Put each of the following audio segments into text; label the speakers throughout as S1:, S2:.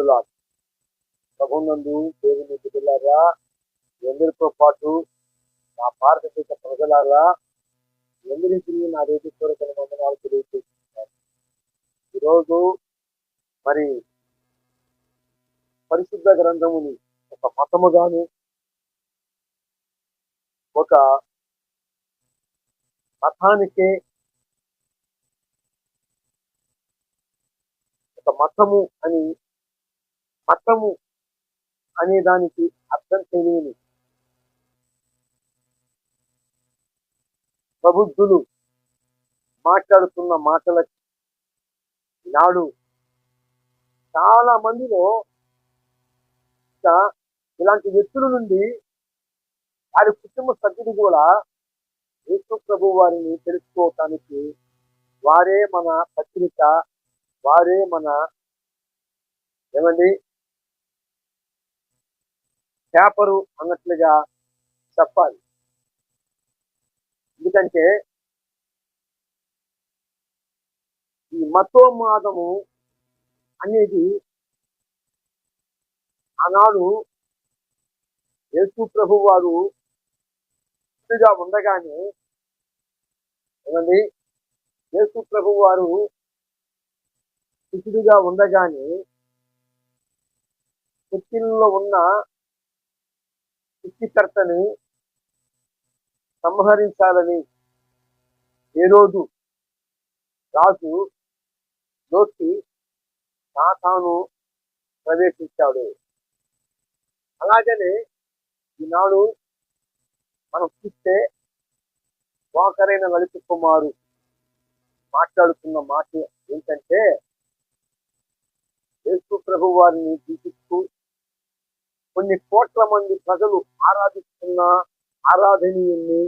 S1: బిడ్డలారు ప్రభునందు దేవుని బిడ్డలారా ఎందరితో పాటు నా భారతదేశ ప్రజలారా ఎందరికి నా రేపు కోరికల వందనాలు తెలియజేస్తున్నారు ఈరోజు మరి పరిశుద్ధ గ్రంథముని ఒక మతముగాను ఒక మతానికే ఒక మతము అని మతము అనే దానికి అర్థం తెలియని ప్రబుద్ధులు మాట్లాడుతున్న మాటలకి నాడు చాలా మందిలో ఇలాంటి వ్యక్తుల నుండి వారి కుటుంబ సభ్యులు కూడా యేసు ప్రభు వారిని తెలుసుకోవటానికి వారే మన పత్రిక వారే మన ఏమండి? పేపరు అన్నట్లుగా చెప్పాలి. ఎందుకంటే ఈ మతోన్మాదము అనేది ఆనాడు యేసు ప్రభు వారు శిష్యుడిగా ఉండగానే ఏమండి? యేసు ప్రభు వారు శిష్యుడిగా ఉండగానే శక్తిలో ఉన్న సృష్టికర్తని సంహరించాలని ఏ రోజు రాజు లోకి సాతాను ప్రవేశించాడు. అలాగనే ఈనాడు మనం చూస్తే వాకరైన లలిత కుమారు మాట్లాడుతున్న మాట ఏంటంటే యేసు ప్రభు వారిని కొన్ని కోట్ల మంది ప్రజలు ఆరాధిస్తున్న ఆరాధనీయుల్ని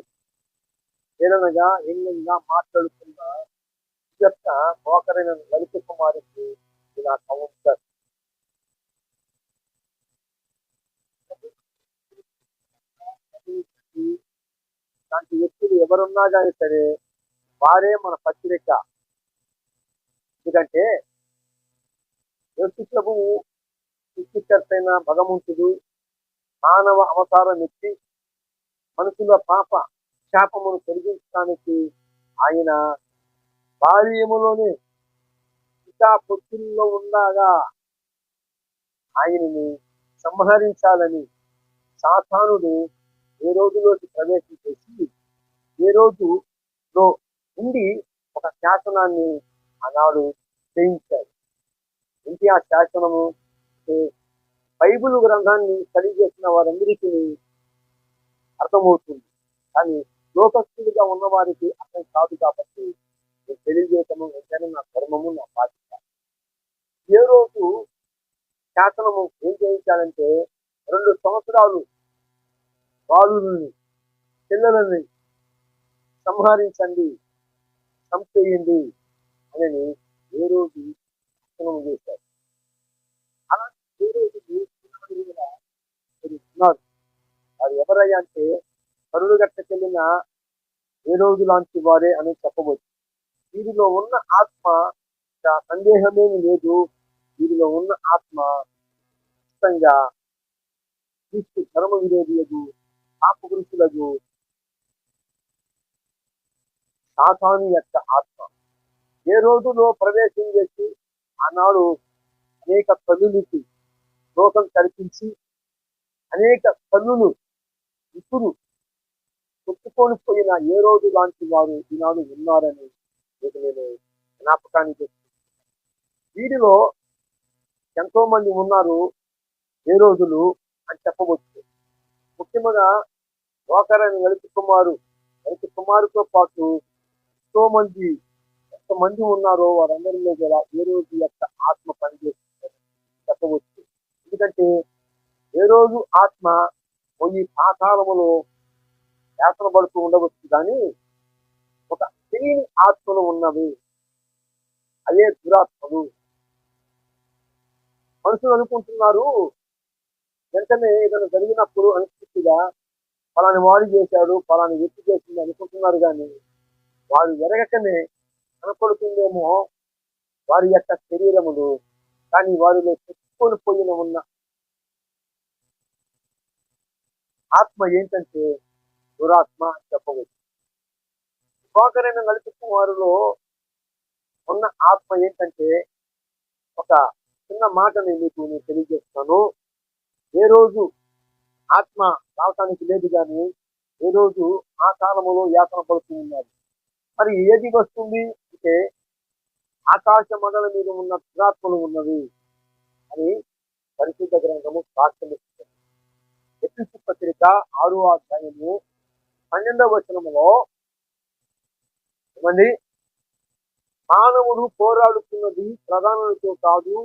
S1: ఏదనగా ఎంగంగా మాట్లాడుతున్న యొక్క మోకరైన లలిత కుమారికి ఇలా కౌంటర్. లాంటి వ్యక్తులు ఎవరున్నా కానీ సరే వారే మన పత్రిక. ఎందుకంటే యేసు ప్రభువు సృష్టికర్తైన భగవంతుడు మానవ అవతారం ఎత్తి మనుషుల పాప శాపమును తొలగించడానికి ఆయన బాల్యములోనే పితా పొత్తుల్లో ఉండగా ఆయనని సంహరించాలని సాతానుడు ఏ రోజులోకి ప్రవేశం చేసి ఏ రోజులో ఉండి ఒక శాసనాన్ని ఆనాడు చేయించాడు. ఇంటి ఆ శాసనము? బైబిల్ గ్రంథాన్ని స్టడీ చేసిన వారందరికీ అర్థమవుతుంది. కానీ లోకస్తులుగా ఉన్న వారికి అర్థం కాదు కాబట్టి నేను తెలియజేయటము వెంటనే నా ధర్మము నా బాధ్యత. ఏ రోజు శాసనము ఏం చేయించాలంటే రెండు సంవత్సరాలు బాలుని పిల్లలని సంహరించండి చంపేయండి అని ఏ రోజు శాసనము చేశారు అలా ఏ రోజు ఈనాడు కూడా మీరు ఉన్నారు వారు ఎవరయ్యా అంటే కరుడు గట్టకెళ్ళిన ఏ రోజు లాంటి వారే అని చెప్పవచ్చు. వీరిలో ఉన్న ఆత్మ సందేహమేమి లేదు. వీరిలో ఉన్న ఆత్మ ఖచ్చితంగా క్రీస్తు ధర్మ విరోధులకు పాప పురుషులకు సాతాను యొక్క ఆత్మ. ఏ రోజులో ప్రవేశం చేసి ఆనాడు అనేక తల్లులకి లోకం కల్పించి అనేక కన్నులు ఇప్పుడు కొట్టుకొని పోయిన ఏ రోజు లాంటి వారు ఈనాడు ఉన్నారని మీకు నేను జ్ఞాపకాన్ని చేస్తున్నాను. వీరిలో ఎంతో మంది ఉన్నారు ఏ రోజులు అని చెప్పవచ్చు. ముఖ్యంగా లోకరాని లలిత కుమారు లలిత కుమారుతో పాటు ఎంతో మంది ఎంతమంది ఉన్నారో వారందరిలో కూడా ఏ రోజు యొక్క ఆత్మ పనిచేస్తుందని ఎందుకంటే ఏ రోజు ఆత్మ పోయి పాతాళములో శాసనపడుతూ ఉండవచ్చు కానీ ఒక తెలియని ఆత్మలు ఉన్నవి అదే దురాత్మలు. మనుషులు అనుకుంటున్నారు వెంటనే ఏదైనా జరిగినప్పుడు అనుకూర్తిగా ఫలాని వాడు చేశాడు ఫలాని వ్యక్తి చేసింది అనుకుంటున్నారు కానీ వారు ఎరగకనే కనపడుతుందేమో వారి యొక్క శరీరములు. కానీ వారిలో చెప్పుకొని పోయిన ఉన్న ఆత్మ ఏంటంటే దురాత్మ అని చెప్పవచ్చు. శోకరైన నలుపు వారిలో ఉన్న ఆత్మ ఏంటంటే ఒక చిన్న మాటని మీకు నేను తెలియజేస్తాను. ఏ రోజు ఆత్మ రావటానికి లేదు కానీ ఏ రోజు ఆ కాలములో యాతన పడుతూ ఉన్నారు. మరి ఏది వస్తుంది అంటే ఆకాశ మండల మీద ఉన్న దురాత్మలు ఉన్నవి అని పరిశుద్ధ గ్రంథము సాక్ష్యమిస్తుంది ఎఫ్ఎస్ పత్రిక ఆరో అధ్యాయము పన్నెండవ వచనములో ఏమండి? మానవుడు పోరాడుతున్నది ప్రధానులతో కాదు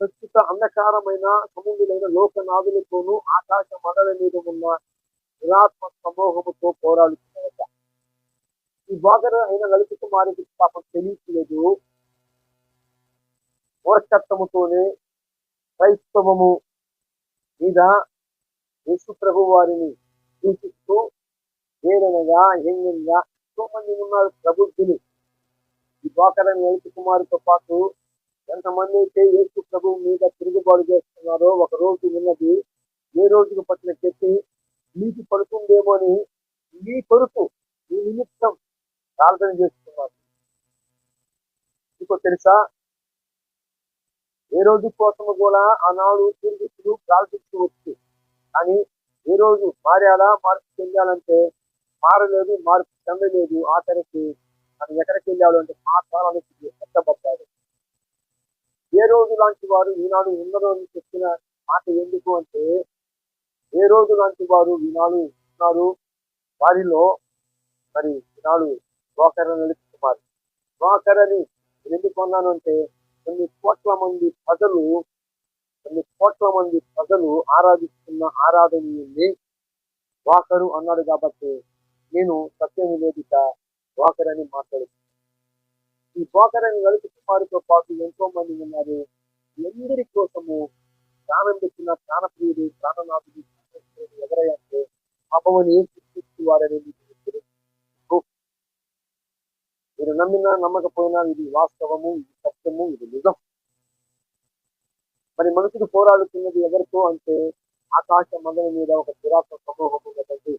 S1: ప్రస్తుత అంధకారమైన సముద్రులైన లోకనాథులతోనూ ఆకాశ మండల మీద ఉన్న నిరాత్మ సమూహముతో పోరాడుతున్నదట. ఈ బాగర అయిన లలిత కుమారికి పాపం తెలియట్లేదు. మూర్ఖత్వముతోనే క్రైస్తవము మీద యేసు ప్రభు వారిని సూచిస్తూ వేరనగా హెంగంగా ఎంతో మంది ఉన్నారు ప్రబుద్ధులు ఈ బాకర లలిత కుమారితో పాటు ఎంతమంది అయితే యేసు ప్రభు మీద తిరుగుబాటు చేస్తున్నారో ఒక రోజు ఉన్నది ఏ రోజుకు పట్టిన చెప్పి నీకు పడుతుందేమో అని నీ కొరకు నీ నిమిత్తం ప్రార్థన చేస్తున్నారు. మీకు తెలుసా? ఏ రోజు కోసము కూడా ఆనాడు పూర్వీకులు ప్రార్థించవచ్చు. కానీ ఏ రోజు మారాలా మార్పు చెందాలంటే మారలేదు మార్పు చెందలేదు ఆఖరికి మనం ఎక్కడికి వెళ్ళాడు అంటే మా కాలానికి కష్టపడ్డాడు ఏ రోజు లాంటి వారు ఈనాడు ఉన్నదో అని చెప్పిన మాట ఎందుకు అంటే ఏ రోజు లాంటి వారు ఈనాడు ఉన్నారు వారిలో మరి ఈనాడు బ్రోకర్ నడుపుతున్నారు బ్రోకర్ ఎందుకు అన్నాను అంటే కొన్ని కోట్ల మంది ప్రజలు కొన్ని కోట్ల మంది ప్రజలు ఆరాధిస్తున్న ఆరాధనీయుల్ని వాకరు అన్నాడు కాబట్టి నేను సత్యం నివేదిక వాకర్ అని మాట్లాడుతున్నాను. ఈ వాకర్ అని లలిత కుమారితో పాటు ఎంతో మంది ఉన్నారు. ఎందరి కోసము ప్రాణం పెట్టిన ప్రాణప్రియుడు ప్రాణనాథుడు ఎవరైతే ఎవరయ్యంటే పాపమని వారని మీరు నమ్మినా నమ్మకపోయినా ఇది వాస్తవము ఇది సత్యము ఇది నిజం. మరి మనుషుడు పోరాడుతున్నది ఎవరితో అంటే ఆకాశ మందల మీద ఒక దురాత్మ సమూహం ఉన్నదండి.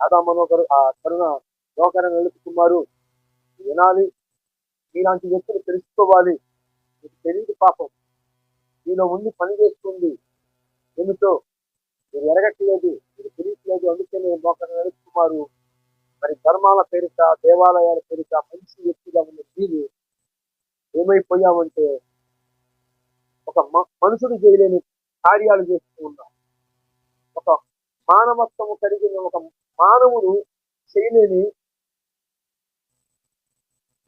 S1: దాదా మనోకరు ఆ కరుణ లోకరం నిలుపుకున్నారు వినాలి. మీలాంటి వ్యక్తులు తెలుసుకోవాలి. మీకు తెలియదు పాపం. మీలో ఉండి పని చేస్తుంది. ఏమిటో మీరు ఎరగట్లేదు. మీరు తెలియట్లేదు. అందుకనే లోకరం నడుపుకున్నారు మరి ధర్మాల పేరిట దేవాలయాల పేరిట మంచి వ్యక్తిగా ఉన్న మీరు ఏమైపోయామంటే ఒక మ- మనుషుడు చేయలేని కార్యాలు చేస్తూ ఉన్నాడు. ఒక మానవత్వము కలిగిన ఒక మానవుడు చేయలేని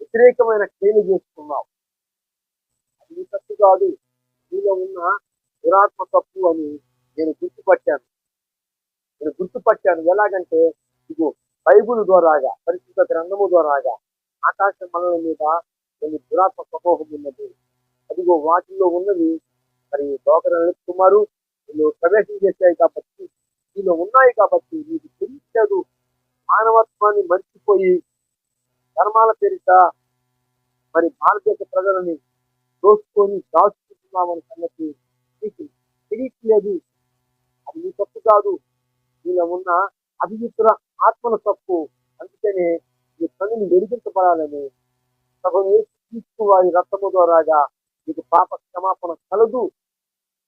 S1: వ్యతిరేకమైన క్రియలు చేస్తున్నావు అది తప్పు కాదు. నీలో ఉన్న దురాత్మ తప్పు అని నేను గుర్తుపట్టాను. నేను గుర్తుపట్టాను. ఎలాగంటే ఇదిగో బైబుల్ ద్వారాగా పరిశుద్ధ గ్రంథము ద్వారాగా ఆకాశ మనల మీద కొన్ని దురాత్మ సమూహం ఉన్నది. అదిగో వాటిలో ఉన్నది మరి దోకర కుమారు వీళ్ళు ప్రవేశం చేశాయి కాబట్టి వీళ్ళు ఉన్నాయి కాబట్టి నీకు తెలియదు. మానవత్వాన్ని మర్చిపోయి ధర్మాల పేరిట మరి భారతదేశ ప్రజలని దోసుకొని దాచుకుంటున్నామని సంగతి నీకు తెలియట్లేదు. అది నీ తప్పు కాదు. నీలో ఉన్న అభిజిత్తుల ఆత్మల తప్పు. అందుకనే నీ కన్నులు వెలిగించబడాలని సభను తీసుకు వారి రక్తము ద్వారాగా మీకు పాప క్షమాపణ కలదు.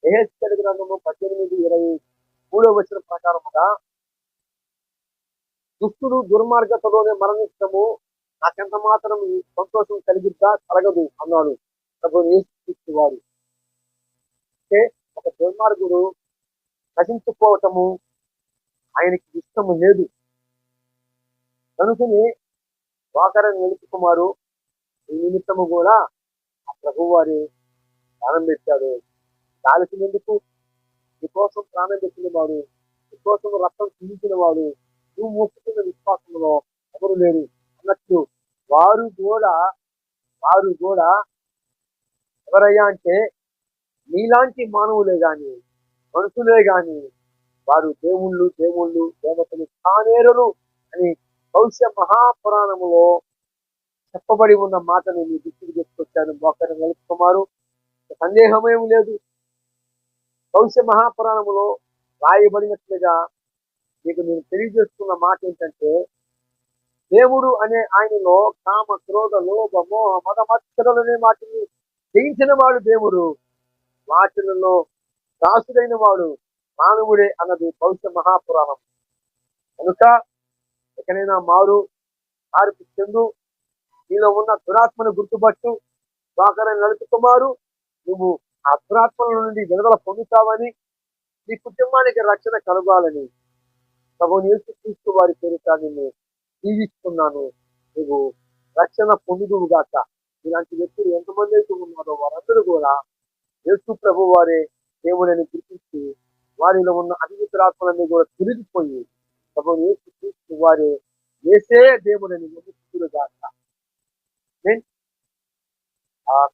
S1: ఎహెచ్కల్ గ్రంథము పద్దెనిమిది ఇరవై మూడో వచ్చిన ప్రకారముగా దుష్టుడు దుర్మార్గతలోనే మరణించడము నాకెంత మాత్రం సంతోషం కలిగిద్దా కలగదు అన్నాడు ప్రభు వారు అంటే ఒక దుర్మార్గుడు నశించుకోవటము ఆయనకి ఇష్టము లేదు. కనుకని వాకర నిలుపుకుమారు ఈ నిమిత్తము కూడా ప్రభువారి ప్రాణం పెట్టాడు. కాల్చినందుకు నీకోసం ప్రాణం పెట్టిన వాడు నీకోసం రక్తం చిందించిన వాడు నువ్వు మోసుకున్న విశ్వాసంలో ఎవరు లేరు అన్నట్లు వారు కూడా వారు కూడా ఎవరయ్యా అంటే నీలాంటి మానవులే గాని మనుషులే గాని వారు దేవుళ్ళు దేవుళ్ళు దేవతలు కానేరులు అని భవిష్య మహాపురాణములో చెప్పబడి ఉన్న మాటను మీ దృష్టికి తీసుకొచ్చాను. మోకరం నిలుపుకుమారు సందేహమేం లేదు. భవిష్య మహాపురాణములో రాయబడినట్లుగా మీకు నేను తెలియజేస్తున్న మాట ఏంటంటే దేవుడు అనే ఆయనలో కామ క్రోధ లోభ మోహ మద మత్సరలనే వాటిని జయించిన వాడు దేవుడు. వాటిలలో దాసుడైన వాడు మానవుడే అన్నది భవిష్య మహాపురాణం. కనుక ఎక్కడైనా మారు మార్పు చెందు నీలో ఉన్న దురాత్మను గుర్తుపట్టు. వాకరని నడుపుకుమారు. నువ్వు ఆ దురాత్మల నుండి విడుదల పొందుతావని నీ కుటుంబానికి రక్షణ కలగాలని ప్రభుని యేసు క్రీస్తు వారి పేరిట నిన్ను జీవిస్తున్నాను నువ్వు రక్షణ పొందుదువుగాక ఇలాంటి వ్యక్తులు ఎంతమంది అయితే ఉన్నారో వారందరూ కూడా యేసు ప్రభు వారే దేవుడని గుర్తించి వారిలో ఉన్న అధికారాత్మలన్నీ కూడా తిరిగిపోయి ప్రభుని యేసు క్రీస్తు వారే వేసే దేవుడని నమ్ముతురు గాక ఆ